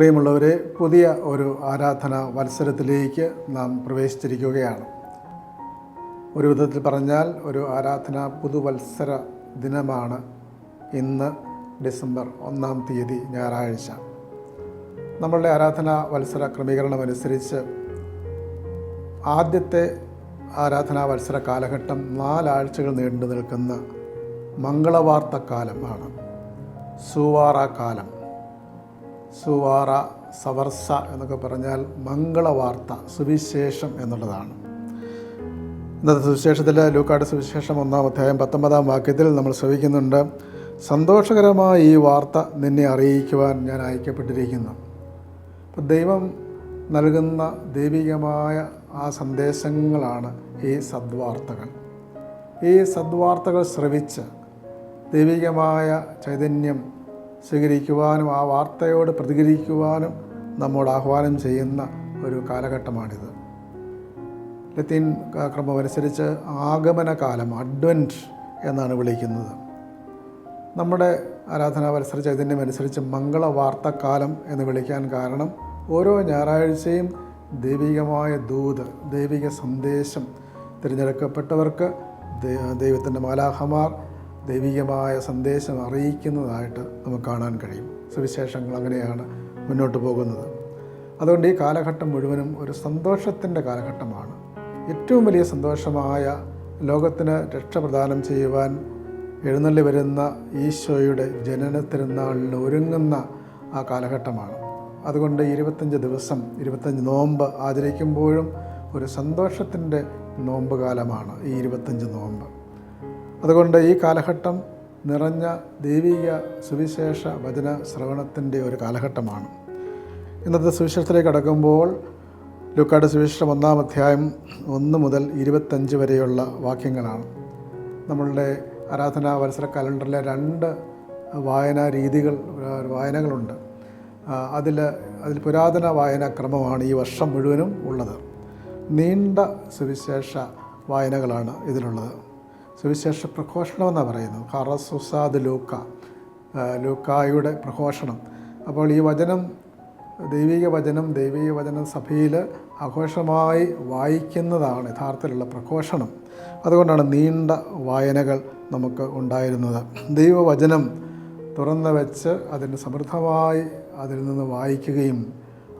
പ്രിയമുള്ളവരെ പുതിയ ഒരു ആരാധന മത്സരത്തിലേക്ക് നാം പ്രവേശിച്ചിരിക്കുകയാണ്. ഒരു വിധത്തിൽ പറഞ്ഞാൽ ഒരു ആരാധന പുതുവത്സര ദിനമാണ് ഇന്ന് ഡിസംബർ ഒന്നാം തീയതി ഞായറാഴ്ച. നമ്മളുടെ ആരാധന വത്സര ക്രമീകരണമനുസരിച്ച് ആദ്യത്തെ ആരാധനാ വത്സര കാലഘട്ടം നാലാഴ്ചകൾ നീണ്ടു നിൽക്കുന്ന മംഗളവാർത്ത കാലമാണ്. സുവാറ കാലം സുവാറ സവർസ എന്നൊക്കെ പറഞ്ഞാൽ മംഗളവാർത്ത സുവിശേഷം എന്നുള്ളതാണ്. ഇന്നത്തെ സുവിശേഷത്തിൽ ലൂക്കാട് സുവിശേഷം ഒന്നാം അധ്യായം പത്തൊമ്പതാം വാക്യത്തിൽ നമ്മൾ ശ്രവിക്കുന്നുണ്ട് സന്തോഷകരമായ ഈ വാർത്ത നിന്നെ അറിയിക്കുവാൻ ഞാൻ അയക്കപ്പെട്ടിരിക്കുന്നു. അപ്പം ദൈവം നൽകുന്ന ദൈവികമായ ആ സന്ദേശങ്ങളാണ് ഈ സദ്വാർത്തകൾ. ഈ സദ്വാർത്തകൾ ശ്രവിച്ച് ദൈവികമായ ചൈതന്യം സ്വീകരിക്കുവാനും ആ വാർത്തയോട് പ്രതികരിക്കുവാനും നമ്മോട് ആഹ്വാനം ചെയ്യുന്ന ഒരു കാലഘട്ടമാണിത്. ലത്തീൻ ക്രമമനുസരിച്ച് ആഗമന കാലം അഡ്വന്റ് എന്നാണ് വിളിക്കുന്നത്. നമ്മുടെ ആരാധനാ മത്സര ചൈതന്യമനുസരിച്ച് മംഗള മംഗളവാർത്തക്കാലം എന്ന് വിളിക്കാൻ കാരണം ഓരോ ഞായറാഴ്ചയും ദൈവികമായ ദൂത് ദൈവിക സന്ദേശം തിരഞ്ഞെടുക്കപ്പെട്ടവർക്ക് ദൈവത്തിന്റെ മാലാഹമാർ ദൈവികമായ സന്ദേശം അറിയിക്കുന്നതായിട്ട് നമുക്ക് കാണാൻ കഴിയും. സുവിശേഷങ്ങൾ അങ്ങനെയാണ് മുന്നോട്ട് പോകുന്നത്. അതുകൊണ്ട് ഈ കാലഘട്ടം മുഴുവനും ഒരു സന്തോഷത്തിന്റെ കാലഘട്ടമാണ്. ഏറ്റവും വലിയ സന്തോഷമായ ലോകത്തിന് രക്ഷ പ്രദാനം ചെയ്യുവാൻ എഴുന്നള്ളി വരുന്ന ഈശോയുടെ ജനന തിരുനാളിന് ഒരുങ്ങുന്ന ആ കാലഘട്ടമാണ്. അതുകൊണ്ട് ഇരുപത്തഞ്ച് ദിവസം ഇരുപത്തഞ്ച് നോമ്പ് ആചരിക്കുമ്പോഴും ഒരു സന്തോഷത്തിന്റെ നോമ്പ് കാലമാണ് ഈ ഇരുപത്തഞ്ച് നോമ്പ്. അതുകൊണ്ട് ഈ കാലഘട്ടം നിറഞ്ഞ ദൈവിക സുവിശേഷ വചന ശ്രവണത്തിന്റെ ഒരു കാലഘട്ടമാണ്. ഇന്നത്തെ സുവിശേഷത്തിലേക്ക് കടക്കുമ്പോൾ ലുക്കാട് സുവിശേഷം ഒന്നാം അധ്യായം ഒന്ന് മുതൽ ഇരുപത്തഞ്ച് വരെയുള്ള വാക്യങ്ങളാണ്. നമ്മളുടെ ആരാധനാ വത്സര കലണ്ടറിലെ രണ്ട് വായനാ രീതികൾ വായനകളുണ്ട്. അതിൽ അതിൽ പുരാതന വായനാക്രമമാണ് ഈ വർഷം മുഴുവനും ഉള്ളത്. നീണ്ട സുവിശേഷ വായനകളാണ് ഇതിലുള്ളത്. സുവിശേഷ പ്രഘോഷണം എന്നാണ് പറയുന്നത് ഹറസുസാദ് ലൂക്ക. ലൂക്കായുടെ പ്രഘോഷണം. അപ്പോൾ ഈ വചനം ദൈവിക വചനം ദൈവിക വചനം സഭയിൽ ആഘോഷമായി വായിക്കുന്നതാണ് യഥാർത്ഥത്തിലുള്ള പ്രഘോഷണം. അതുകൊണ്ടാണ് നീണ്ട വായനകൾ നമുക്ക് ഉണ്ടായിരുന്നത്. ദൈവവചനം തുറന്നു വെച്ച് അതിന് സമൃദ്ധമായി അതിൽ നിന്ന് വായിക്കുകയും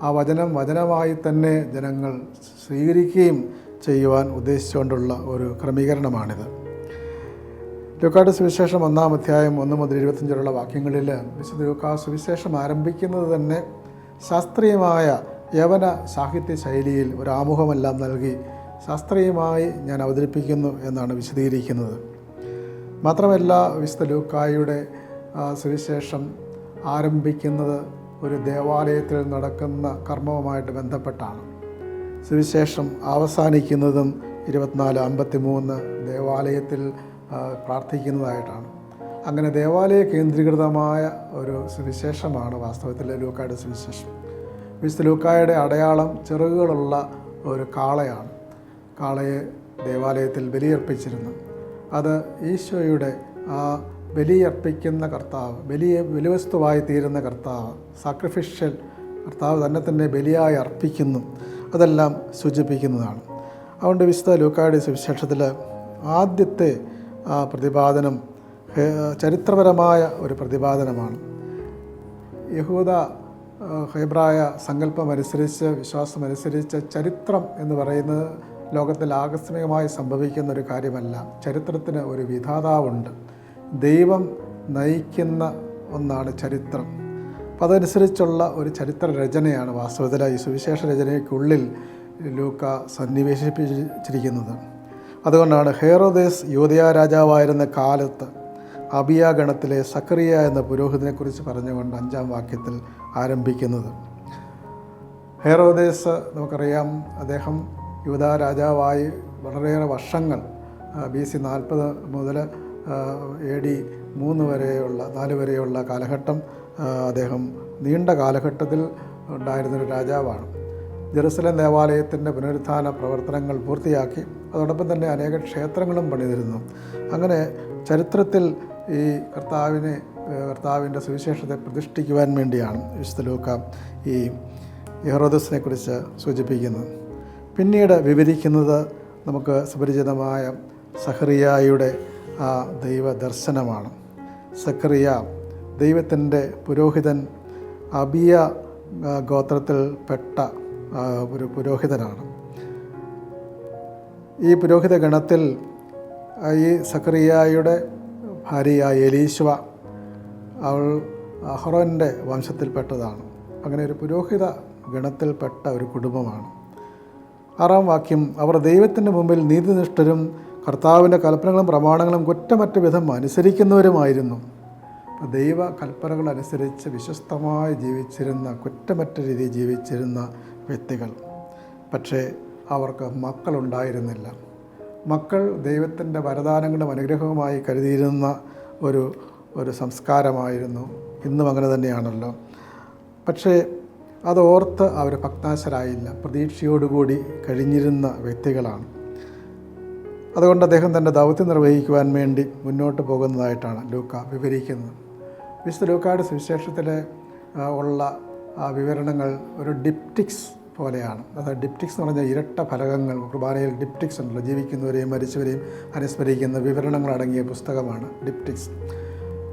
ആ വചനം വചനമായി തന്നെ ജനങ്ങൾ സ്വീകരിക്കുകയും ചെയ്യുവാൻ ഉദ്ദേശിച്ചുകൊണ്ടുള്ള ഒരു ക്രമീകരണമാണിത്. ലൂക്കാട് സുവിശേഷം ഒന്നാം അധ്യായം ഒന്ന് മുതൽ ഇരുപത്തഞ്ചിലുള്ള വാക്യങ്ങളിൽ വിശുദ്ധ ലൂക്കാ സുവിശേഷം ആരംഭിക്കുന്നത് തന്നെ ശാസ്ത്രീയമായ യവന സാഹിത്യ ശൈലിയിൽ ഒരു ആമുഖമെല്ലാം നൽകി ശാസ്ത്രീയമായി ഞാൻ അവതരിപ്പിക്കുന്നു എന്നാണ് വിശദീകരിക്കുന്നത്. മാത്രമല്ല വിശുദ്ധ ലൂക്കായുടെ സുവിശേഷം ആരംഭിക്കുന്നത് ഒരു ദേവാലയത്തിൽ നടക്കുന്ന കർമ്മവുമായിട്ട് ബന്ധപ്പെട്ടാണ്. സുവിശേഷം അവസാനിക്കുന്നതും ഇരുപത്തിനാല് അമ്പത്തി മൂന്ന് ദേവാലയത്തിൽ പ്രാർത്ഥിക്കുന്നതായിട്ടാണ്. അങ്ങനെ ദേവാലയ കേന്ദ്രീകൃതമായ ഒരു സുവിശേഷമാണ് വാസ്തവത്തിൽ ലൂക്കായുടെ സുവിശേഷം. വിശുദ്ധ ലൂക്കായുടെ അടയാളം ചെറുകളുള്ള ഒരു കാളയാണ്. കാളയെ ദേവാലയത്തിൽ ബലിയർപ്പിച്ചിരുന്നു. അത് ഈശോയുടെ ആ ബലിയർപ്പിക്കുന്ന കർത്താവ് ബലിയെ ബലിവസ്തുവായി തീരുന്ന കർത്താവ് സാക്രിഫിഷ്യൽ കർത്താവ് തന്നെ തന്നെ ബലിയായി അർപ്പിക്കുന്നു. അതെല്ലാം സൂചിപ്പിക്കുന്നതാണ്. അതുകൊണ്ട് വിശുദ്ധ ലൂക്കായുടെ സുവിശേഷത്തിൽ ആദ്യത്തെ ആ പ്രതിപാദനം ചരിത്രപരമായ ഒരു പ്രതിപാദനമാണ്. യഹൂദ ഹെബ്രായ സങ്കല്പമനുസരിച്ച് വിശ്വാസമനുസരിച്ച് ചരിത്രം എന്ന് പറയുന്നത് ലോകത്തിൽ ആകസ്മികമായി സംഭവിക്കുന്ന ഒരു കാര്യമല്ല. ചരിത്രത്തിന് ഒരു വിധാതാവുണ്ട്. ദൈവം നയിക്കുന്ന ഒന്നാണ് ചരിത്രം. അപ്പം അതനുസരിച്ചുള്ള ഒരു ചരിത്ര രചനയാണ് വാസ്തവത്തിൽ ഈ സുവിശേഷ രചനയ്ക്കുള്ളിൽ ലൂക്ക സന്നിവേശിപ്പിച്ചിരിക്കുന്നത്. അതുകൊണ്ടാണ് ഹേറോദേസ് യോധിയ രാജാവായിരുന്ന കാലത്ത് അബിയ ഗണത്തിലെ സക്കറിയ എന്ന പുരോഹിതനെക്കുറിച്ച് പറഞ്ഞുകൊണ്ട് അഞ്ചാം വാക്യത്തിൽ ആരംഭിക്കുന്നത്. ഹേറോദേസ് നമുക്കറിയാം അദ്ദേഹം യുവത രാജാവായി വളരെയേറെ വർഷങ്ങൾ ബി സി നാൽപ്പത് മുതൽ എ ഡി മൂന്ന് വരെയുള്ള നാല് വരെയുള്ള കാലഘട്ടം അദ്ദേഹം നീണ്ട കാലഘട്ടത്തിൽ ഉണ്ടായിരുന്നൊരു രാജാവാണ്. ജെറുസലേം ദേവാലയത്തിന്റെ പുനരുത്ഥാന പ്രവർത്തനങ്ങൾ പൂർത്തിയാക്കി അതോടൊപ്പം തന്നെ അനേക ക്ഷേത്രങ്ങളും പണിതിരുന്നു. അങ്ങനെ ചരിത്രത്തിൽ ഈ കർത്താവിനെ കർത്താവിന്റെ സുവിശേഷത്തെ പ്രതിഷ്ഠിക്കുവാൻ വേണ്ടിയാണ് വിശുദ്ധ ലൂക്ക ഈ ഹെറോദസിനെ കുറിച്ച് സൂചിപ്പിക്കുന്നത്. പിന്നീട് വിവരിക്കുന്നത് നമുക്ക് സുപരിചിതമായ സഹറിയായുടെ ആ ദൈവ ദർശനമാണ് സഖറിയ ദൈവത്തിന്റെ പുരോഹിതൻ അബിയ ഗോത്രത്തിൽപ്പെട്ട ഗോത്രത്തിൽ പെട്ട ഒരു പുരോഹിതനാണ്. ഈ പുരോഹിത ഗണത്തിൽ ഈ സക്കറിയായുടെ ഭാര്യയായ എലീശ്വ അവൾ അഹ്റോന്റെ വംശത്തിൽപ്പെട്ടതാണ്. അങ്ങനെ ഒരു പുരോഹിത ഗണത്തിൽപ്പെട്ട ഒരു കുടുംബമാണ്. ആറാം വാക്യം അവർ ദൈവത്തിന്റെ മുമ്പിൽ നീതിനിഷ്ഠരും കർത്താവിന്റെ കൽപ്പനകളും പ്രമാണങ്ങളും കുറ്റമറ്റ വിധം അനുസരിക്കുന്നവരുമായിരുന്നു. ദൈവ കൽപ്പനകൾ അനുസരിച്ച് വിശ്വസ്തമായി ജീവിച്ചിരുന്ന കുറ്റമറ്റ രീതിയിൽ ജീവിച്ചിരുന്ന വ്യക്തികൾ. പക്ഷേ അവർക്ക് മക്കളുണ്ടായിരുന്നില്ല. മക്കൾ ദൈവത്തിന്റെ വരദാനങ്ങളും അനുഗ്രഹവുമായി കരുതിയിരുന്ന ഒരു ഒരു സംസ്കാരമായിരുന്നു. ഇന്നും അങ്ങനെ തന്നെയാണല്ലോ. പക്ഷേ അതോർത്ത് അവർ ഭക്താശരായില്ല. പ്രതീക്ഷയോടുകൂടി കഴിഞ്ഞിരുന്ന വ്യക്തികളാണ്. അതുകൊണ്ട് അദ്ദേഹം തന്റെ ദൗത്യം നിർവഹിക്കുവാൻ വേണ്ടി മുന്നോട്ട് പോകുന്നതായിട്ടാണ് ലൂക്ക വിവരിക്കുന്നത്. വിശുദ്ധ ലൂക്കായുടെ സുവിശേഷത്തിലെ ഉള്ള വിവരണങ്ങൾ ഒരു ഡിപ്റ്റിക്സ് പോലെയാണ്. അതായത് ഡിപ്റ്റിക്സ് എന്ന് പറഞ്ഞാൽ ഇരട്ട ഫലകങ്ങൾ കുർബാനയിൽ ഡിപ്റ്റിക്സ് ഉണ്ടല്ലോ. ജീവിക്കുന്നവരെയും മരിച്ചവരെയും അനുസ്മരിക്കുന്ന വിവരണങ്ങൾ അടങ്ങിയ പുസ്തകമാണ് ഡിപ്റ്റിക്സ്.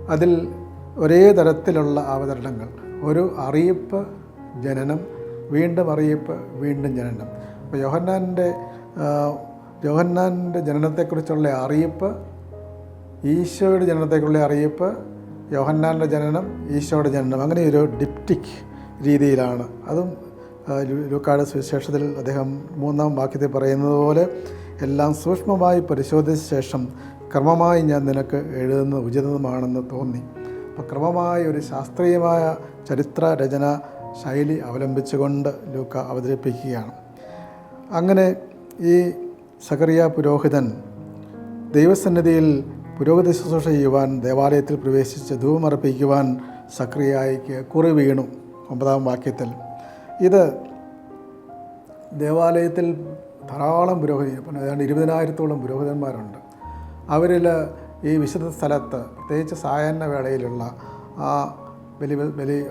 അതിൽ ഒരേ തരത്തിലുള്ള അവതരണങ്ങൾ. ഒരു അറിയിപ്പ് ജനനം വീണ്ടും അറിയിപ്പ് വീണ്ടും ജനനം. അപ്പോൾ യോഹന്നാന്റെ യോഹന്നാന്റെ ജനനത്തെക്കുറിച്ചുള്ള അറിയിപ്പ് ഈശോയുടെ ജനനത്തെക്കുറിച്ചുള്ള അറിയിപ്പ് യോഹന്നാന്റെ ജനനം ഈശോയുടെ ജനനം. അങ്ങനെ ഒരു ഡിപ്റ്റിക് രീതിയിലാണ്. അതും ലൂക്കാട് സുവിശേഷത്തിൽ അദ്ദേഹം മൂന്നാം വാക്യത്തിൽ പറയുന്നത് പോലെ എല്ലാം സൂക്ഷ്മമായി പരിശോധിച്ച ശേഷം ക്രമമായി ഞാൻ നിനക്ക് എഴുതുന്നത് ഉചിതമാണെന്ന് തോന്നി. അപ്പോൾ ക്രമമായ ഒരു ശാസ്ത്രീയമായ ചരിത്ര രചന ശൈലി അവലംബിച്ചുകൊണ്ട് ലൂക്ക അവതരിപ്പിക്കുകയാണ്. അങ്ങനെ ഈ സഖറിയ പുരോഹിതൻ ദൈവസന്നിധിയിൽ പുരോഗതി ശുശ്രൂഷ ചെയ്യുവാൻ ദേവാലയത്തിൽ പ്രവേശിച്ച് ധൂപമർപ്പിക്കുവാൻ സക്രിയായിക്ക് കുറി വീണു. ഒമ്പതാം വാക്യത്തിൽ ഇത് ദേവാലയത്തിൽ ധാരാളം പുരോഹിതി പിന്നെ ഏതാണ്ട് ഇരുപതിനായിരത്തോളം പുരോഹിതന്മാരുണ്ട്. അവരിൽ ഈ വിശുദ്ധ സ്ഥലത്ത് പ്രത്യേകിച്ച് സായാഹ്ന വേളയിലുള്ള ആ ബലി ബലി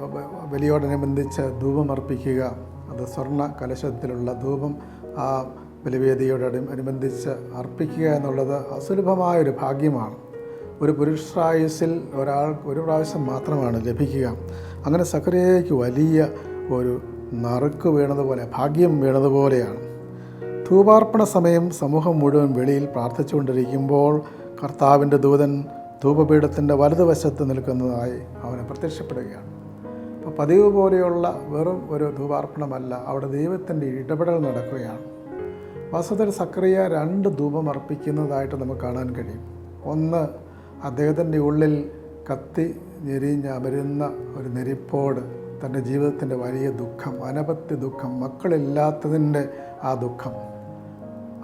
ബലിയോടനുബന്ധിച്ച് ധൂപം അർപ്പിക്കുക അത് സ്വർണ കലശത്തിലുള്ള ധൂപം ആ ബലിവേദിയോട് അനുബന്ധിച്ച് അർപ്പിക്കുക എന്നുള്ളത് അസുലഭമായൊരു ഭാഗ്യമാണ്. ഒരു പുരുഷായുസിൽ ഒരാൾ ഒരു പ്രാവശ്യം മാത്രമാണ് ലഭിക്കുക. അങ്ങനെ സക്രിയയ്ക്ക് വലിയ ഒരു നറുക്ക് വീണതുപോലെ ഭാഗ്യം വീണതുപോലെയാണ്. ധൂപാർപ്പണ സമയം സമൂഹം മുഴുവൻ വെളിയിൽ പ്രാർത്ഥിച്ചുകൊണ്ടിരിക്കുമ്പോൾ കർത്താവിന്റെ ദൂതൻ ധൂപപീഠത്തിന്റെ വലതുവശത്ത് നിൽക്കുന്നതായി അവന് പ്രത്യക്ഷപ്പെടുകയാണ്. അപ്പോൾ പതിവ് പോലെയുള്ള വെറും ഒരു ധൂപാർപ്പണമല്ല അവിടെ ദൈവത്തിന്റെ ഇടപെടൽ നടക്കുകയാണ്. വാസ്തവത്തിൽ സക്രിയ രണ്ട് ധൂപം അർപ്പിക്കുന്നതായിട്ട് നമുക്ക് കാണാൻ കഴിയും. ഒന്ന് അദ്ദേഹത്തിന്റെ ഉള്ളിൽ കത്തി ഞെരിഞ്ഞമരുന്ന ഒരു നെരിപ്പോട് തന്റെ ജീവിതത്തിന്റെ വലിയ ദുഃഖം അനപത്യ ദുഃഖം മക്കളില്ലാത്തതിന്റെ ആ ദുഃഖം.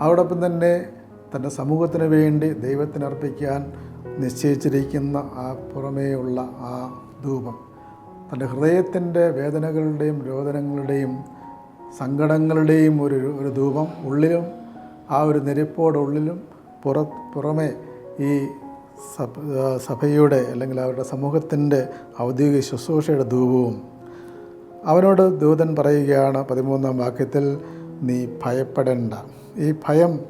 അതോടൊപ്പം തന്നെ തന്റെ സമൂഹത്തിന് വേണ്ടി ദൈവത്തിനർപ്പിക്കാൻ നിശ്ചയിച്ചിരിക്കുന്ന ആ പുറമേയുള്ള ആ ധൂപം. തന്റെ ഹൃദയത്തിന്റെ വേദനകളുടെയും രോദനങ്ങളുടെയും സങ്കടങ്ങളുടെയും ഒരു ഒരു ധൂപം ഉള്ളിലും ആ ഒരു നെരിപ്പോടുള്ളിലും പുറ പുറമെ ഈ സഭ സഭയുടെ അല്ലെങ്കിൽ അവരുടെ സമൂഹത്തിന്റെ ഔദ്യോഗിക ശുശ്രൂഷയുടെ ധൂപവും അവനോട് ദൂതൻ പറയുകയാണ് പതിമൂന്നാം വാക്യത്തിൽ നീ ഭയപ്പെടേണ്ട. ഈ ഭയം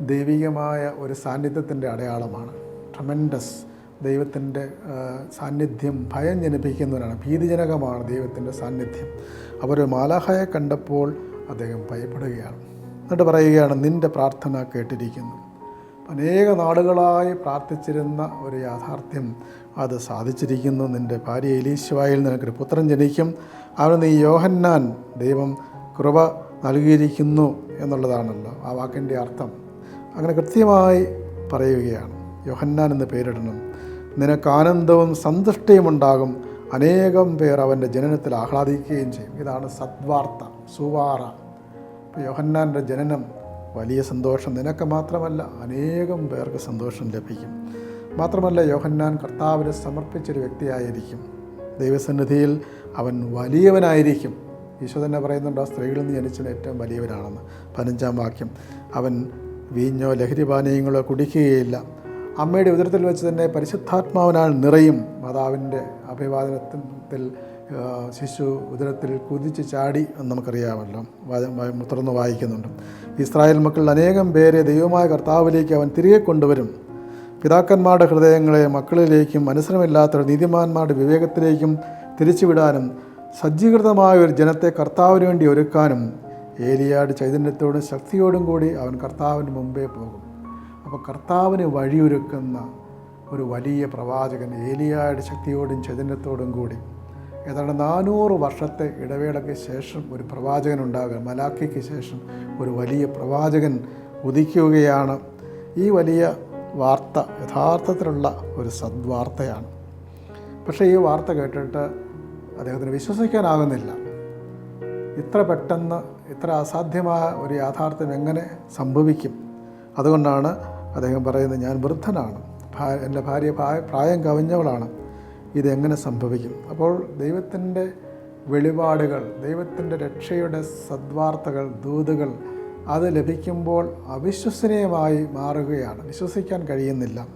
ദൈവികമായ ഒരു സാന്നിധ്യത്തിന്റെ അടയാളമാണ്. ട്രമെൻഡസ് ദൈവത്തിന്റെ സാന്നിധ്യം ഭയം ജനിപ്പിക്കുന്നവരാണ് ഭീതിജനകമാണ് ദൈവത്തിന്റെ സാന്നിധ്യം. അവർ മാലാഹയെ കണ്ടപ്പോൾ അദ്ദേഹം ഭയപ്പെടുകയാണ്. എന്നിട്ട് പറയുകയാണ് നിന്റെ പ്രാർത്ഥന കേട്ടിരിക്കുന്നു. അനേക നാടുകളായി പ്രാർത്ഥിച്ചിരുന്ന ഒരു യാഥാർത്ഥ്യം അത് സാധിച്ചിരിക്കുന്നു. നിന്റെ ഭാര്യ എലീശ്വായിൽ നിനക്കൊരു പുത്രൻ ജനിക്കും. അവന് നീ യോഹന്നാൻ ദൈവം കൃപ നൽകിയിരിക്കുന്നു എന്നുള്ളതാണല്ലോ ആ വാക്കിന്റെ അർത്ഥം. അങ്ങനെ കൃത്യമായി പറയുകയാണ്. യോഹന്നാൻ എന്ന് പേരിടണം. നിനക്ക് ആനന്ദവും സന്തുഷ്ടിയും ഉണ്ടാകും. അനേകം പേർ അവന്റെ ജനനത്തിൽ ആഹ്ലാദിക്കുകയും ചെയ്യും. ഇതാണ് സദ്വാർത്ത സുവാറ. ഇപ്പോൾ യോഹന്നാന്റെ ജനനം വലിയ സന്തോഷം നിനക്ക് മാത്രമല്ല അനേകം പേർക്ക് സന്തോഷം ലഭിക്കും. മാത്രമല്ല യോഹന്നാൻ കർത്താവിന് സമർപ്പിച്ചൊരു വ്യക്തിയായിരിക്കും. ദൈവസന്നിധിയിൽ അവൻ വലിയവനായിരിക്കും. ഈശോ തന്നെ പറയുന്നുണ്ട് ആ സ്ത്രീകളിൽ നിന്ന് ജനിച്ചത് ഏറ്റവും വലിയവനാണെന്ന്. പതിനഞ്ചാം വാക്യം അവൻ വീഞ്ഞോ ലഹരിപാനീയങ്ങളോ കുടിക്കുകയില്ല. അമ്മയുടെ ഉദരത്തിൽ വെച്ച് തന്നെ പരിശുദ്ധാത്മാവിനാൽ നിറയും. മാതാവിന്റെ അഭിവാദനത്തിൽ ശിശു ഉദരത്തിൽ കുതിച്ച് ചാടി എന്ന് നമുക്കറിയാമല്ലോ. മുത്തർന്ന് വായിക്കുന്നുണ്ട്. ഇസ്രായേൽ മക്കളിൽ അനേകം പേരെ ദൈവമായ കർത്താവിലേക്ക് അവൻ തിരികെ കൊണ്ടുവരും. പിതാക്കന്മാരുടെ ഹൃദയങ്ങളെ മക്കളിലേക്കും അനുസരമില്ലാത്ത നീതിമാന്മാരുടെ വിവേകത്തിലേക്കും തിരിച്ചുവിടാനും സജ്ജീകൃതമായ ഒരു ജനത്തെ കർത്താവിന് വേണ്ടി ഒരുക്കാനും ഏലിയാട് ചൈതന്യത്തോടും ശക്തിയോടും കൂടി അവൻ കർത്താവിന് മുമ്പേ പോകും. അപ്പോൾ കർത്താവിന് വഴിയൊരുക്കുന്ന ഒരു വലിയ പ്രവാചകൻ ഏലിയായുടെ ശക്തിയോടും ചൈതന്യത്തോടും കൂടി ഏതാണ്ട് നാനൂറ് വർഷത്തെ ഇടവേളയ്ക്ക് ശേഷം ഒരു പ്രവാചകൻ ഉണ്ടാകുക മലാക്കിക്ക് ശേഷം ഒരു വലിയ പ്രവാചകൻ ഉദിക്കുകയാണ്. ഈ വലിയ വാർത്ത യഥാർത്ഥത്തിലുള്ള ഒരു സദ്വാർത്തയാണ്. പക്ഷേ ഈ വാർത്ത കേട്ടിട്ട് അദ്ദേഹത്തിന് വിശ്വസിക്കാനാകുന്നില്ല. ഇത്ര പെട്ടെന്ന് ഇത്ര അസാധ്യമായ ഒരു യാഥാർത്ഥ്യം എങ്ങനെ സംഭവിക്കും? അതുകൊണ്ടാണ് അദ്ദേഹം പറയുന്നത് ഞാൻ വൃദ്ധനാണ്. എന്റെ ഭാര്യ പ്രായം കവിഞ്ഞവളാണ്. ഇതെങ്ങനെ സംഭവിക്കും? അപ്പോൾ ദൈവത്തിന്റെ വെളിപാടുകൾ ദൈവത്തിന്റെ രക്ഷയുടെ സദ്വാർത്തകൾ ദൂതുകൾ അത് ലഭിക്കുമ്പോൾ അവിശ്വസനീയമായി മാറുകയാണ്. വിശ്വസിക്കാൻ കഴിയുന്നില്ല.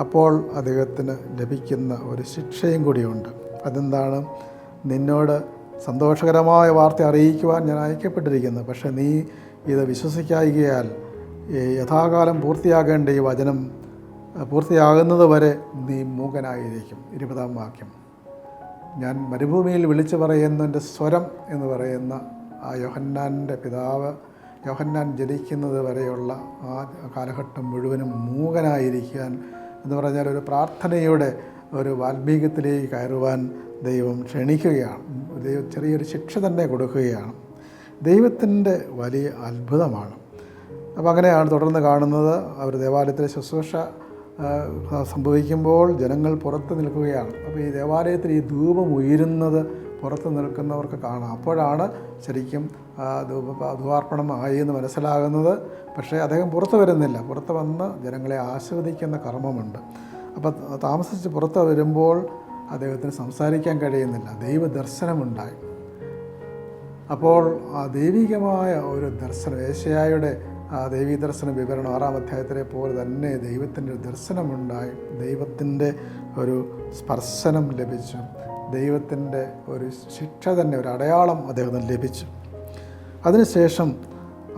അപ്പോൾ അദ്ദേഹത്തിന് ലഭിക്കുന്ന ഒരു ശിക്ഷയും കൂടിയുണ്ട്. അതെന്താണ്? നിന്നോട് സന്തോഷകരമായ വാർത്ത അറിയിക്കുവാൻ ഞാൻ അയക്കപ്പെട്ടിരിക്കുന്നു. പക്ഷേ നീ ഇത് വിശ്വസിക്കായികയാൽ യഥാകാലം പൂർത്തിയാകേണ്ട ഈ വചനം പൂർത്തിയാകുന്നത് വരെ നീ മൂകനായിരിക്കും. ഇരുപതാം വാക്യം. ഞാൻ മരുഭൂമിയിൽ വിളിച്ചു പറയുന്നതിന്റെ സ്വരം എന്ന് പറയുന്ന ആ യോഹന്നാന്റെ പിതാവ് യോഹന്നാൻ ജനിക്കുന്നത് വരെയുള്ള ആ കാലഘട്ടം മുഴുവനും മൂകനായിരിക്കാൻ എന്ന് പറഞ്ഞാൽ ഒരു പ്രാർത്ഥനയുടെ ഒരു വാൽമീകത്തിലേക്ക് കയറുവാൻ ദൈവം ക്ഷണിക്കുകയാണ്. ദൈവം ചെറിയൊരു ശിക്ഷ തന്നെ കൊടുക്കുകയാണ്. ദൈവത്തിന്റെ വലിയ അത്ഭുതമാണ്. അപ്പോൾ അങ്ങനെയാണ് തുടർന്ന് കാണുന്നത്. അവർ ദേവാലയത്തിലെ ശുശ്രൂഷ സംഭവിക്കുമ്പോൾ ജനങ്ങൾ പുറത്ത് നിൽക്കുകയാണ്. അപ്പോൾ ഈ ദേവാലയത്തിൽ ഈ ധൂപം ഉയരുന്നത് പുറത്ത് നിൽക്കുന്നവർക്ക് കാണാം. അപ്പോഴാണ് ശരിക്കും ധൂപാർപ്പണം ആയി എന്ന് മനസ്സിലാകുന്നത്. പക്ഷേ അദ്ദേഹം പുറത്ത് വരുന്നില്ല. പുറത്ത് വന്ന് ജനങ്ങളെ ആസ്വദിക്കുന്ന കർമ്മമുണ്ട്. അപ്പോൾ താമസിച്ച് പുറത്ത് വരുമ്പോൾ അദ്ദേഹത്തിന് സംസാരിക്കാൻ കഴിയുന്നില്ല. ദൈവദർശനമുണ്ടായി. അപ്പോൾ ആ ദൈവികമായ ഒരു ദർശനം ഏഷ്യായുടെ ആ ദൈവീ ദർശന വിവരണം ആറാം അധ്യായത്തിലെ പോലെ തന്നെ ദൈവത്തിന്റെ ഒരു ദർശനമുണ്ടായി. ദൈവത്തിന്റെ ഒരു സ്പർശനം ലഭിച്ചു. ദൈവത്തിന്റെ ഒരു ശിക്ഷ തന്നെ ഒരു അടയാളം അദ്ദേഹത്തിന് ലഭിച്ചു. അതിനുശേഷം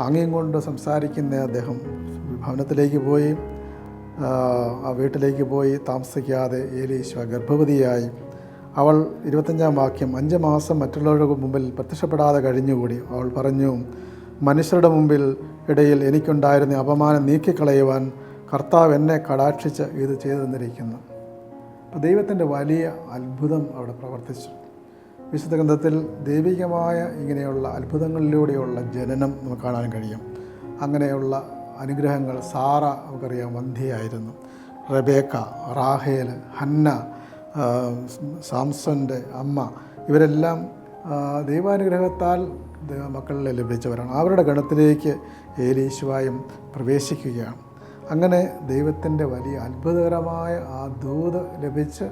ആംഗ്യം കൊണ്ട് സംസാരിക്കുന്ന അദ്ദേഹം ഭവനത്തിലേക്ക് പോയി. വീട്ടിലേക്ക് പോയി താമസിക്കാതെ ഏലീശ ഗർഭവതിയായി. അവൾ ഇരുപത്തഞ്ചാം വാക്യം അഞ്ച് മാസം മറ്റുള്ളവരുടെ മുമ്പിൽ പ്രത്യക്ഷപ്പെടാതെ കഴിഞ്ഞുകൂടി. അവൾ പറഞ്ഞു മനുഷ്യരുടെ മുമ്പിൽ ഇടയിൽ എനിക്കുണ്ടായിരുന്ന അപമാനം നീക്കിക്കളയുവാൻ കർത്താവ് എന്നെ കടാക്ഷിച്ച് ഇത് ചെയ്തു തന്നിരിക്കുന്നു അപ്പോൾ ദൈവത്തിന്റെ വലിയ അത്ഭുതം അവിടെ പ്രവർത്തിച്ചു. വിശുദ്ധ ഗ്രന്ഥത്തിൽ ദൈവികമായ ഇങ്ങനെയുള്ള അത്ഭുതങ്ങളിലൂടെയുള്ള ജനനം നമുക്ക് കാണാൻ കഴിയും. അങ്ങനെയുള്ള അനുഗ്രഹങ്ങൾ സാറ നമുക്കറിയാം വന്ധ്യയായിരുന്നു. റബേക്ക റാഹേൽ ഹന്ന സാംസന്റെ അമ്മ ഇവരെല്ലാം ദൈവാനുഗ്രഹത്താൽ ദൈവ മക്കളിൽ ലഭിച്ചവരാണ്. അവരുടെ ഗണത്തിലേക്ക് ഏലീശുവായും പ്രവേശിക്കുകയാണ്. അങ്ങനെ ദൈവത്തിന്റെ വലിയ അത്ഭുതകരമായ ആ ദൂത് ലഭിച്ച്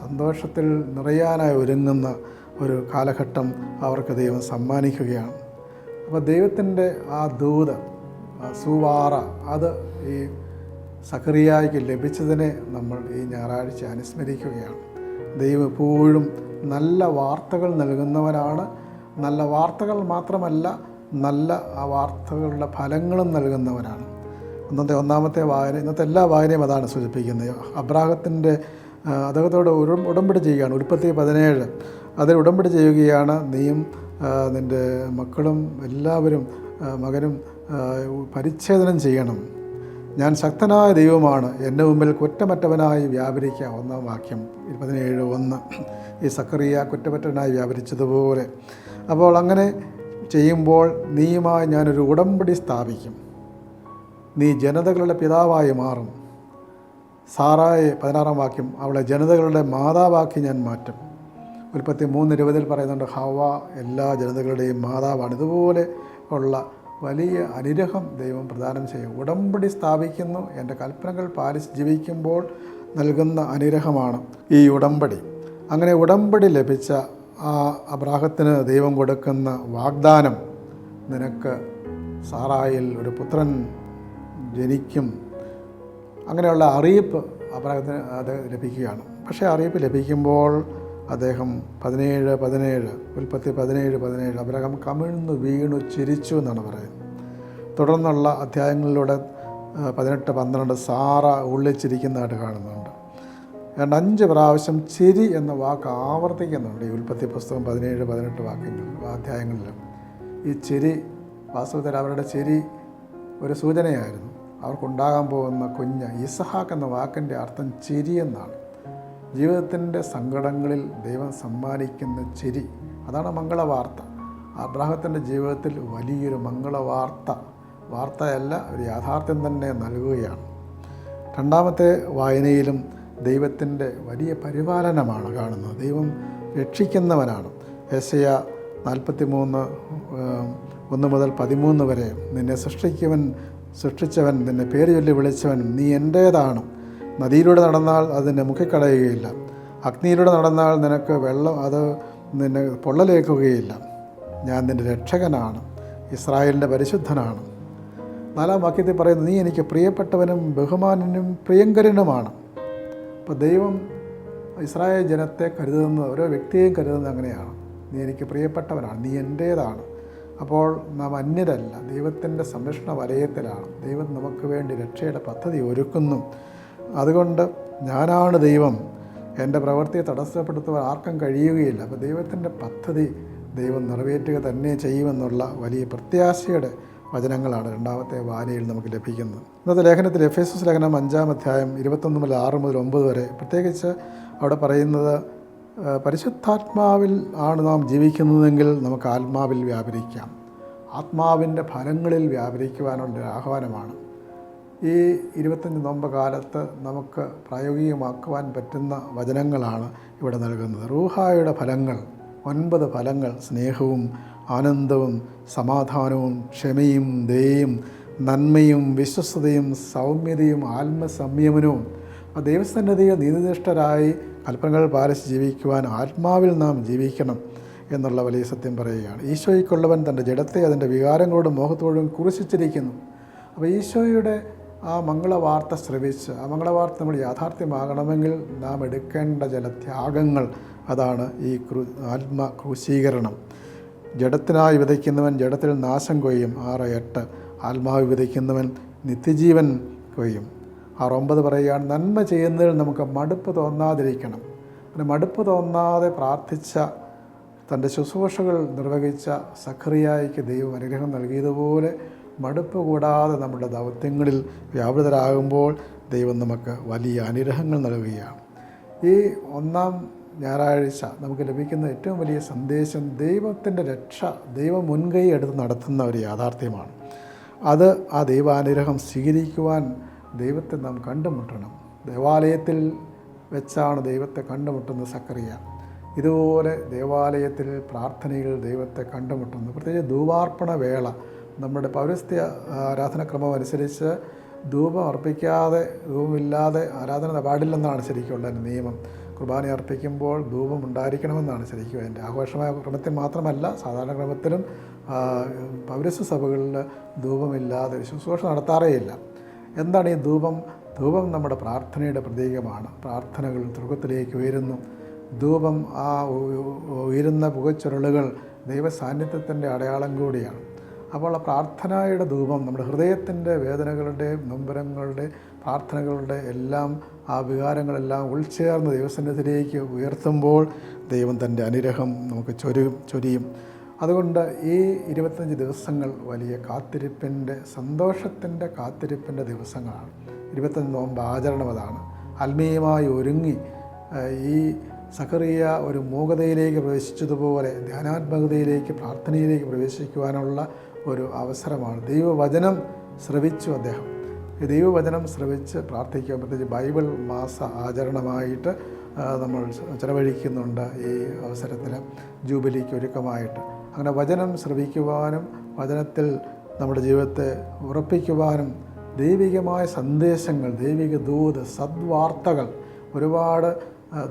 സന്തോഷത്തിൽ നിറയാനായി ഒരുങ്ങുന്ന ഒരു കാലഘട്ടം അവർക്ക് ദൈവം സമ്മാനിക്കുകയാണ്. അപ്പോൾ ദൈവത്തിന്റെ ആ ദൂത് സുവാറ അത് ഈ സക്രിയായിക്ക് ലഭിച്ചതിനെ നമ്മൾ ഈ ഞായറാഴ്ച അനുസ്മരിക്കുകയാണ്. ദൈവം എപ്പോഴും നല്ല വാർത്തകൾ നൽകുന്നവനാണ്. നല്ല വാർത്തകൾ മാത്രമല്ല നല്ല ആ വാർത്തകളുടെ ഫലങ്ങളും നൽകുന്നവനാണ്. ഇന്നത്തെ ഒന്നാമത്തെ വായന ഇന്നത്തെ എല്ലാ വായനയും അതാണ് സൂചിപ്പിക്കുന്നത്. അബ്രാഹത്തിന്റെ അദ്ദേഹത്തോട് ഒരു ഉടമ്പടി ചെയ്യുകയാണ് ഉൽപ്പത്തി പതിനേഴ്. അതിൽ ഉടമ്പടി ചെയ്യുകയാണ് നീയും നിന്റെ മക്കളും എല്ലാവരും മകനും പരിച്ഛേദനം ചെയ്യണം. ഞാൻ ശക്തനായ ദൈവമാണ്. എന്റെ മുമ്പിൽ കുറ്റമറ്റവനായി വ്യാപരിക്കുക. ഒന്നാം വാക്യം പതിനേഴ് ഒന്ന്. ഈ സക്കറിയ കുറ്റമറ്റവനായി വ്യാപരിച്ചതുപോലെ. അപ്പോൾ അങ്ങനെ ചെയ്യുമ്പോൾ നീയുമായി ഞാനൊരു ഉടമ്പടി സ്ഥാപിക്കും. നീ ജനതകളുടെ പിതാവായി മാറും. സാറായ പതിനാറാം വാക്യം അവളെ ജനതകളുടെ മാതാവാക്കി ഞാൻ മാറ്റും. ഉൽപ്പത്തി മൂന്ന് ഇരുപതിൽ പറയുന്നുണ്ട് ഹവ എല്ലാ ജനതകളുടെയും മാതാവാണ്. ഇതുപോലെ ഉള്ള വലിയ അനുഗ്രഹം ദൈവം പ്രദാനം ചെയ്യും. ഉടമ്പടി സ്ഥാപിക്കുന്നു. എന്റെ കൽപ്പനകൾ പാലിച്ച് ജീവിക്കുമ്പോൾ നൽകുന്ന അനുഗ്രഹമാണ് ഈ ഉടമ്പടി. അങ്ങനെ ഉടമ്പടി ലഭിച്ച ആ അബ്രാഹത്തിന് ദൈവം കൊടുക്കുന്ന വാഗ്ദാനം നിനക്ക് സാറായിൽ ഒരു പുത്രൻ ജനിക്കും. അങ്ങനെയുള്ള അറിയിപ്പ് അബ്രാഹത്തിന് അത് ലഭിക്കുകയാണ്. പക്ഷേ അറിയിപ്പ് ലഭിക്കുമ്പോൾ അദ്ദേഹം പതിനേഴ് പതിനേഴ് ഉൽപ്പത്തി പതിനേഴ് പതിനേഴ്. അബ്രഹാം കമിഴ്ന്നു വീണു ചിരിച്ചു എന്നാണ് പറയുന്നത്. തുടർന്നുള്ള അധ്യായങ്ങളിലൂടെ പതിനെട്ട് പന്ത്രണ്ട് സാറ ഉള്ളിച്ചിരിക്കുന്നതായിട്ട് കാണുന്നുണ്ട്. രണ്ട് അഞ്ച് പ്രാവശ്യം ചിരി എന്ന വാക്ക് ആവർത്തിക്കുന്നുണ്ട് ഈ ഉൽപ്പത്തി പുസ്തകം പതിനേഴ് പതിനെട്ട് വാക്യങ്ങളിൽ അധ്യായങ്ങളിൽ ഈ ചിരി വാസ്തവത്തിൽ അവരുടെ ചിരി ഒരു സൂചനയായിരുന്നു. അവർക്കുണ്ടാകാൻ പോകുന്ന കുഞ്ഞ് ഇസഹാക്ക് എന്ന വാക്കിന്റെ അർത്ഥം ചിരി എന്നാണ്. ജീവിതത്തിന്റെ സങ്കടങ്ങളിൽ ദൈവം സമ്മാനിക്കുന്ന ചിരി അതാണ് മംഗളവാർത്ത. അബ്രാഹത്തിന്റെ ജീവിതത്തിൽ വലിയൊരു മംഗളവാർത്ത. വാർത്തയല്ല ഒരു യാഥാർത്ഥ്യം തന്നെ നൽകുകയാണ്. രണ്ടാമത്തെ വായനയിലും ദൈവത്തിന്റെ വലിയ പരിപാലനമാണ് കാണുന്നത്. ദൈവം രക്ഷിക്കുന്നവനാണ്. ഏശയ നാൽപ്പത്തി മൂന്ന് ഒന്ന് മുതൽ പതിമൂന്ന് വരെ നിന്നെ സൃഷ്ടിക്കുവൻ സൃഷ്ടിച്ചവൻ നിന്നെ പേര് ചൊല്ലി വിളിച്ചവൻ നീ എന്റേതാണ്. നദിയിലൂടെ നടന്നാൽ അത് നിന്നെ മുക്കിക്കളയുകയില്ല. അഗ്നിയിലൂടെ നടന്നാൽ നിനക്ക് വെള്ളം അത് നിന്നെ പൊള്ളലേക്കുകയില്ല ഞാൻ നിന്റെ രക്ഷകനാണ്. ഇസ്രായേലിന്റെ പരിശുദ്ധനാണ്. നാലാം വാക്യത്തിൽ പറയുന്നത് നീ എനിക്ക് പ്രിയപ്പെട്ടവനും ബഹുമാനനും പ്രിയങ്കരനുമാണ്. അപ്പോൾ ദൈവം ഇസ്രായേൽ ജനത്തെ കരുതുന്നത് ഓരോ വ്യക്തിയെയും കരുതുന്നത് അങ്ങനെയാണ്. നീ എനിക്ക് പ്രിയപ്പെട്ടവനാണ്. നീ എന്റേതാണ് അപ്പോൾ നാം അന്യരല്ല. ദൈവത്തിന്റെ സംരക്ഷണ വലയത്തിലാണ്. ദൈവം നമുക്ക് വേണ്ടി രക്ഷയുടെ പദ്ധതി ഒരുക്കുന്നു. അതുകൊണ്ട് ഞാനാണ് ദൈവം. എന്റെ പ്രവൃത്തിയെ തടസ്സപ്പെടുത്തുവാൻ ആർക്കും കഴിയുകയില്ല. അപ്പോൾ ദൈവത്തിന്റെ പദ്ധതി ദൈവം നിറവേറ്റുക തന്നെ ചെയ്യുമെന്നുള്ള വലിയ പ്രത്യാശയുടെ വചനങ്ങളാണ് രണ്ടാമത്തെ വായനയിൽ നമുക്ക് ലഭിക്കുന്നത്. ഇന്നത്തെ ലേഖനത്തിൽ എഫ് എസ് എസ് ലേഖനം അഞ്ചാം അധ്യായം ഇരുപത്തൊന്ന് മുതൽ ആറ് മുതൽ ഒമ്പത് വരെ പ്രത്യേകിച്ച് അവിടെ പറയുന്നത് പരിശുദ്ധാത്മാവിൽ ആണ് നാം ജീവിക്കുന്നതെങ്കിൽ നമുക്ക് ആത്മാവിൽ വ്യാപരിക്കാം. ആത്മാവിന്റെ ഫലങ്ങളിൽ വ്യാപരിക്കുവാനുള്ള ആഹ്വാനമാണ്. ഈ ഇരുപത്തഞ്ച് നോമ്പ് കാലത്ത് നമുക്ക് പ്രായോഗികമാക്കുവാൻ പറ്റുന്ന വചനങ്ങളാണ് ഇവിടെ നൽകുന്നത്. റൂഹായുടെ ഫലങ്ങൾ ഒൻപത് ഫലങ്ങൾ സ്നേഹവും ആനന്ദവും സമാധാനവും ക്ഷമയും ദയയും നന്മയും വിശ്വസ്തയും സൗമ്യതയും ആത്മസംയമനവും ആ ദൈവസന്നദ്ധിയിൽ നീതിനിഷ്ഠരായി കൽപ്പനകൾ പാലിച്ച് ജീവിക്കുവാൻ ആത്മാവിൽ നാം ജീവിക്കണം എന്നുള്ള വലിയ സത്യം പറയുകയാണ്. ഈശോയ്ക്കുള്ളവൻ തന്റെ ജഡത്തെ അതിന്റെ വികാരങ്ങളോടും മോഹത്തോടും കുറിച്ചിരിക്കുന്നു അപ്പോൾ ഈശോയുടെ ആ മംഗളവാർത്ത ശ്രവിച്ച് ആ മംഗളവാർത്ത നമ്മൾ യാഥാർത്ഥ്യമാകണമെങ്കിൽ നാം എടുക്കേണ്ട ചില ത്യാഗങ്ങൾ അതാണ് ഈ ക്രൂ ആത്മ ക്രൂശീകരണം. ജഡത്തിനായി വിതയ്ക്കുന്നവൻ ജഡത്തിൽ നാശം കൊയ്യും. ആറ് എട്ട് ആത്മാവ് വിതയ്ക്കുന്നവൻ നിത്യജീവൻ കൊയ്യും. ആറ് ഒമ്പത് പറയുകയാണ് നന്മ ചെയ്യുന്നതിൽ നമുക്ക് മടുപ്പ് തോന്നാതിരിക്കണം. അങ്ങനെ മടുപ്പ് തോന്നാതെ പ്രാർത്ഥിച്ച തന്റെ ശുശ്രൂഷകൾ നിർവഹിച്ച സഖറിയായിക്ക് ദൈവം അനുഗ്രഹം നൽകിയതുപോലെ മടുപ്പ് കൂടാതെ നമ്മുടെ ദൗത്യങ്ങളിൽ വ്യാപൃതരാകുമ്പോൾ ദൈവം നമുക്ക് വലിയ അനുഗ്രഹങ്ങൾ നൽകുകയാണ്. ഈ ഒന്നാം ഞായറാഴ്ച നമുക്ക് ലഭിക്കുന്ന ഏറ്റവും വലിയ സന്ദേശം ദൈവത്തിന്റെ രക്ഷ ദൈവം മുൻകൈ എടുത്ത് നടത്തുന്ന ഒരു യാഥാർത്ഥ്യമാണ്. അത് ആ ദൈവാനുഗ്രഹം സ്വീകരിക്കുവാൻ ദൈവത്തെ നാം കണ്ടുമുട്ടണം. ദേവാലയത്തിൽ വെച്ചാണ് ദൈവത്തെ കണ്ടുമുട്ടുന്ന സക്കറിയ. ഇതുപോലെ ദേവാലയത്തിൽ പ്രാർത്ഥനയിൽ ദൈവത്തെ കണ്ടുമുട്ടുന്നു. പ്രത്യേകിച്ച് ധൂവാർപ്പണ വേള നമ്മുടെ പൗരസ്ത്യ ആരാധനക്രമം അനുസരിച്ച് ധൂപം അർപ്പിക്കാതെ ധൂപമില്ലാതെ ആരാധന പാടില്ലെന്നാണ് ശരിക്കുള്ള നിയമം. കുർബാന അർപ്പിക്കുമ്പോൾ ധൂപം ഉണ്ടായിരിക്കണമെന്നാണ് ശരിക്കും അതിന്റെ ആഘോഷമായ ക്രമത്തിൽ മാത്രമല്ല സാധാരണ ക്രമത്തിലും പൗരസ്ത്യ സഭകളിൽ ധൂപമില്ലാതെ ശുശ്രൂഷ നടത്താറേയില്ല. എന്താണ് ഈ ധൂപം? ധൂപം നമ്മുടെ പ്രാർത്ഥനയുടെ പ്രതീകമാണ്. പ്രാർത്ഥനകൾ തുറക്കത്തിലേക്ക് ഉയരുന്നു. ധൂപം ആ ഉയരുന്ന പുകച്ചുരുളുകൾ ദൈവസാന്നിധ്യത്തിന്റെ അടയാളം കൂടിയാണ്. അപ്പോൾ ആ പ്രാർത്ഥനയുടെ ധൂപം നമ്മുടെ ഹൃദയത്തിന്റെ വേദനകളുടെ നൊമ്പരങ്ങളുടെ പ്രാർത്ഥനകളുടെ എല്ലാം ആ വികാരങ്ങളെല്ലാം ഉൾച്ചേർന്ന് ദൈവസന്നിധിയിലേക്ക് ഉയർത്തുമ്പോൾ ദൈവം തന്റെ അനുഗ്രഹം നമുക്ക് ചൊരി ചൊരിയും. അതുകൊണ്ട് ഈ ഇരുപത്തഞ്ച് ദിവസങ്ങൾ വലിയ കാത്തിരിപ്പിന്റെ സന്തോഷത്തിന്റെ കാത്തിരിപ്പിന്റെ ദിവസങ്ങളാണ്. ഇരുപത്തഞ്ച് നോമ്പ് ആചരണം അതാണ്. ആത്മീയമായി ഒരുങ്ങി ഈ സക്കറിയ ഒരു മൂകതയിലേക്ക് പ്രവേശിച്ചതുപോലെ ധ്യാനാത്മകതയിലേക്ക് പ്രാർത്ഥനയിലേക്ക് പ്രവേശിക്കുവാനുള്ള ഒരു അവസരമാണ്. ദൈവവചനം ശ്രവിച്ചു അദ്ദേഹം. ദൈവവചനം ശ്രവിച്ച് പ്രാർത്ഥിക്കുക പ്രത്യേകിച്ച് ബൈബിൾ മാസ ആചരണമായിട്ട് നമ്മൾ ചെലവഴിക്കുന്നുണ്ട് ഈ അവസരത്തിൽ ജൂബിലിക്ക് ഒരുക്കമായിട്ട്. അങ്ങനെ വചനം ശ്രവിക്കുവാനും വചനത്തിൽ നമ്മുടെ ജീവിതത്തെ ഉറപ്പിക്കുവാനും ദൈവികമായ സന്ദേശങ്ങൾ ദൈവിക ദൂത് സദ്വാർത്തകൾ ഒരുപാട്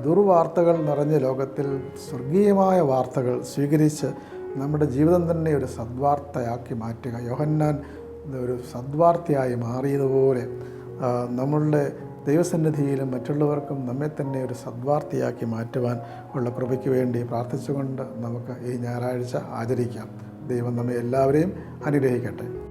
ദുർവാർത്തകൾ നിറഞ്ഞ ലോകത്തിൽ സ്വർഗീയമായ വാർത്തകൾ സ്വീകരിച്ച് നമ്മുടെ ജീവിതം തന്നെ ഒരു സദ്വാർത്തയാക്കി മാറ്റുക. യോഹന്നാൻ ഒരു സദ്വാർത്തയായി മാറിയതുപോലെ നമ്മളുടെ ദൈവസന്നിധിയിലും മറ്റുള്ളവർക്കും നമ്മെ തന്നെ ഒരു സദ്വാർത്തയാക്കി മാറ്റുവാൻ ഉള്ള കൃപയ്ക്ക് വേണ്ടി പ്രാർത്ഥിച്ചുകൊണ്ട് നമുക്ക് ഈ ഞായറാഴ്ച ആചരിക്കാം. ദൈവം നമ്മെ എല്ലാവരെയും അനുഗ്രഹിക്കട്ടെ.